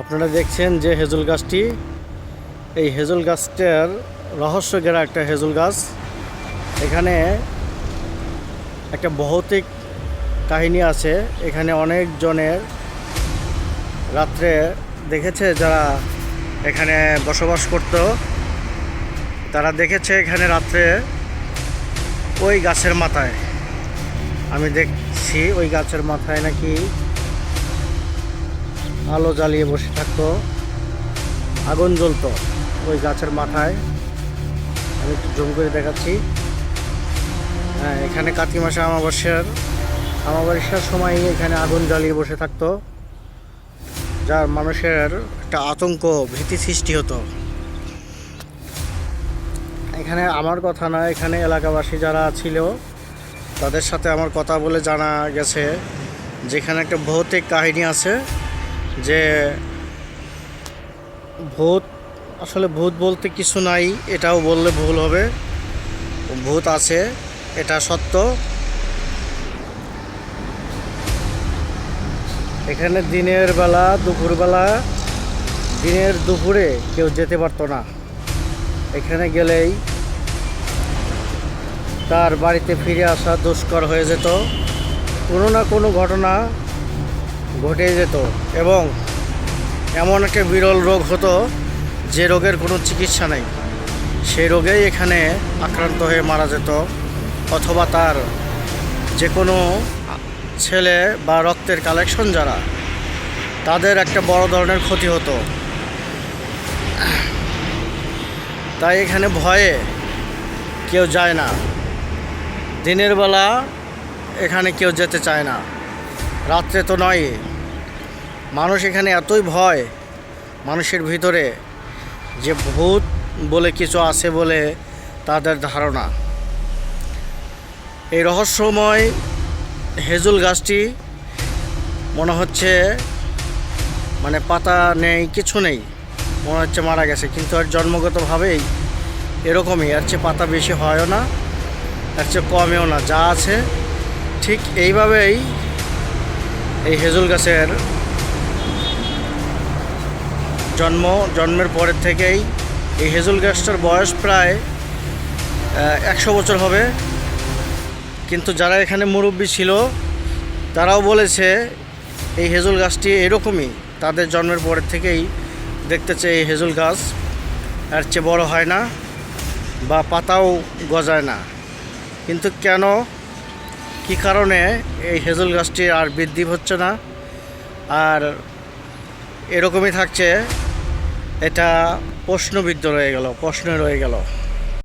আপনারা দেখছেন যে হেজুল গাছটি। এই হেজুল গাছটার রহস্য ঘেরা একটা হেজুল গাছ। এখানে একটা ভৌতিক কাহিনী আছে। এখানে অনেক জনের রাত্রে দেখেছে যারা এখানে বসবাস করত। তারা দেখেছে এখানে রাত্রে ওই গাছের মাথায়। আমি দেখছি ওই গাছের মাথায় নাকি আলো জ্বালিয়ে বসে থাকতো। আগুন জ্বলতো ওই গাছের মাথায়। আমি একটু জুম করে দেখাচ্ছি। হ্যাঁ এখানে কার্তিক মাসে অমাবস্যার অমাবস্যার সময় এখানে আগুন জ্বালিয়ে বসে থাকতো। যার মানুষের একটা আতঙ্ক, ভীতি সৃষ্টি হতো। এখানে আমার কথা না, এখানে এলাকাবাসী যারা ছিল, তাদের সাথে আমার কথা বলে জানা গেছে, যেখানে একটা ভৌতিক কাহিনী আছে। যে ভূত, আসলে ভূত বলতে কিছু নাই, এটাও বললে ভুল হবে। ভূত আছে, এটা সত্য। এখানে দিনের বেলা দুপুরবেলা দিনের দুপুরে কেউ যেতে পারতো না। এখানে গেলেই তার বাড়িতে ফিরে আসা দুষ্কর হয়ে যেত। কোনো না কোনো ঘটনা ঘটে যেত এবং এমন একটা বিরল রোগ হতো যে রোগের কোনো চিকিৎসা নেই। সেই রোগেই এখানে আক্রান্ত হয়ে মারা যেত অথবা তার যে কোনো ছেলে বা রক্তের কালেকশন যারা, তাদের একটা বড় ধরনের ক্ষতি হতো। তাই এখানে ভয়ে কেউ যায় না। দিনের বেলা এখানে কেউ যেতে চায় না। রাত্রে তো নয়। মানুষ এখানে এতই ভয়, মানুষের ভিতরে, যে ভূত বলে কিছু আছে বলে তাদের ধারণা। এই রহস্যময় হেজুল গাছটি মনে হচ্ছে মানে পাতা নেই, কিছু নেই। মনে হচ্ছে মারা গেছে, কিন্তু আর জন্মগতভাবেই এরকমই। আর চেয়ে পাতা বেশি হয়ও না, এর চেয়ে কমেও না। যা আছে, ঠিক এইভাবেই এই হেজুল গাছের জন্ম, জন্মের পরের থেকেই এই হেজুল গাছটার বয়স প্রায় একশো বছর হবে। কিন্তু যারা এখানে মুরব্বী ছিল, তারাও বলেছে এই হেজুল গাছটি এরকমই তাদের জন্মের পরের থেকেই দেখতেছে এই হেজুল গাছ। এর চেয়ে বড় হয় না বা পাতাও গজায় না। কিন্তু কেন কি কারণে এই হেজল গাছটি আর বৃদ্ধি হচ্ছে না? আর এরকমই থাকছে, এটা প্রশ্নবিদ্ধ রয়ে গেল, প্রশ্ন রয়ে গেল।